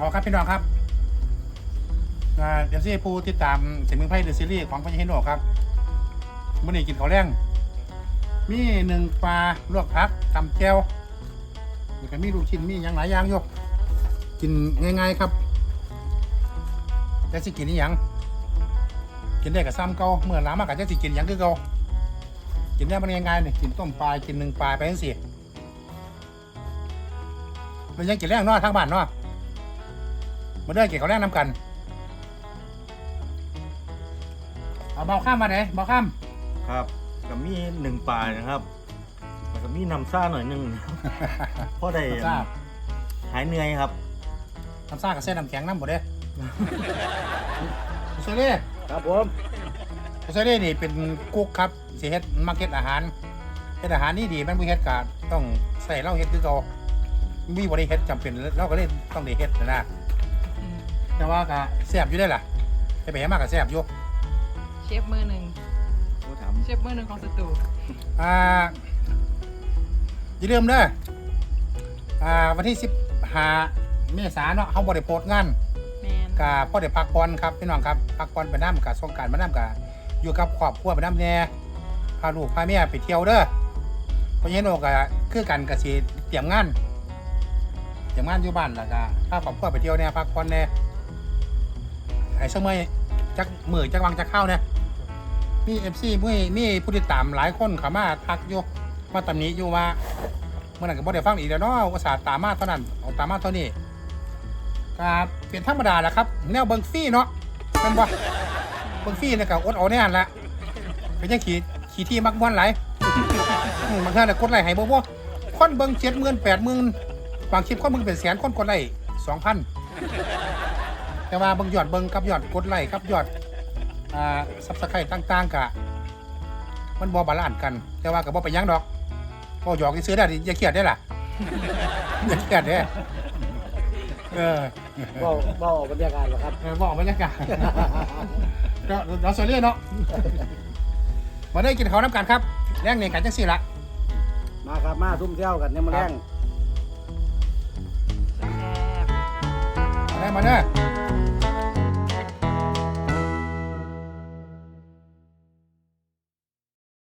ขอครับพี่น้องครับเดี๋ยวซีผู้ติดตามเสียงเมืองไพ่เดอะซีรีส์ของพญาฮิโนครับมื่อนี้กินข้าวแรงมีหนึ่งปลาลวกผักตำแก้วแล้วก็มีลูกชิ้นมีอย่างหลายอย่างอยู่กินง่ายๆครับแต่สิกินนี่ยังกินได้กับซ้ำเก่าเมื่อล้ามากกับจะสิกินยังคือเก่ากินได้มันง่ายๆนี่กินต้มปลากินหนึ่งปลาไปทั้งสี่มันยังกินแรงเนาะทางบ้านเนาะ มาเด้อกินข้าวแรงน้ำกัน เอาเบาข้ามมาไหนเบาข้ามครับก็มีหนึ่งปลานะครับแล้วก็มีน้ำซ่าหน่อยหนึงนะครับเพราะได้น้ำซ่าหายเหนื่อยครับน้ำซ่ากับเส้นน้ำแข็งน้ำหมดเด้เซเล่ครับผมเซเล่นี่เป็นกุ๊กครับสิเฮ็ดมาร์เก็ตอาหารเฮ็ดอาหารนี่ดีมันบ่เฮ็ดก็ต้องใส่เหล้าเฮ็ดคือเก่ามีบ่ได้เฮ็ดจำเป็นเราก็เลยต้องได้เฮ็ดนะนะ แต่ว่าก็แซ่บอยู่ได้อล่ะไปไปให้มากก็แซ่บอยู่เชฟมือหนึ่งก็ถามเชฟมือหนึ่งของสตูอ่าอย่าลืมเด้ออ่าวันที่15เมษายนเนาะเฮาบ่ได้โพสต์งาน แมนกาพ่อเด็พักผ่อนครับพี่น้องครับพักผ่อนไปน้ำกับสงกรารมาน้ำกับอยู่กับครอบครัวไปน้ำแน่พาลูกพาเมียไปเที่ยวเด้อเพราะฉะนั้นโอกะคือกันกับสีเตรียมงานเตรียมงานอยู่บ้านแล้วก็พาครอบครัวไปเที่ยวแน่พักผ่อนแน่ ไอ้สมัยจักมือจักวังจักเข้าเนี่ยมีเอฟซีมีมีผู้ติดตามหลายคนเขามาทักอยู่มาตำหนิอยู่ว่าเมื่อนั้นก็บ่ได้ฟังอีกแล้วเนาะอุตส่าห์ตามมาเท่านั้นเอาตามมาเท่านี้ครับเป็นธรรมดาแหละครับ แนวเบิงฟี่เนาะแมันบ่เบิงฟี่เนี่ยก็อดเอาแน่นละเป็นยังขี่ขี่ที่มักม้วนไหลมบางท่านน่ะกดไหลให้บ่บ่คนเบิงเจ็ดหมื่นแปดหมื่นบางคลิปคนเบิ่งเป็นแสนคนกดไหลสองพัน แต่ว่าเบิ่งยอดเบิ่งกับยอดกดไลค์กับยอดอ่าซับสไครต์ต่างๆกะ มันบ่บาลานซ์กัน แต่ว่าก็บ่ไปนหยังดอกก็หยอกซื้อได้ดิอย่าเครียดได้อล่ะ อย่าเครียดเด้อเออ เบาเบาบรรยากาศเหรอครับ เออบอกบรรยากาศ ก็เราโซเล่เนาะมาได้กินข้าวน้ำกันครับ แรงเนี่ยกันจังสี่ละ มาครับมาทุ่มเที่ยวกันเนี่ยมาแรงแซ่บมาได้มาเด้อ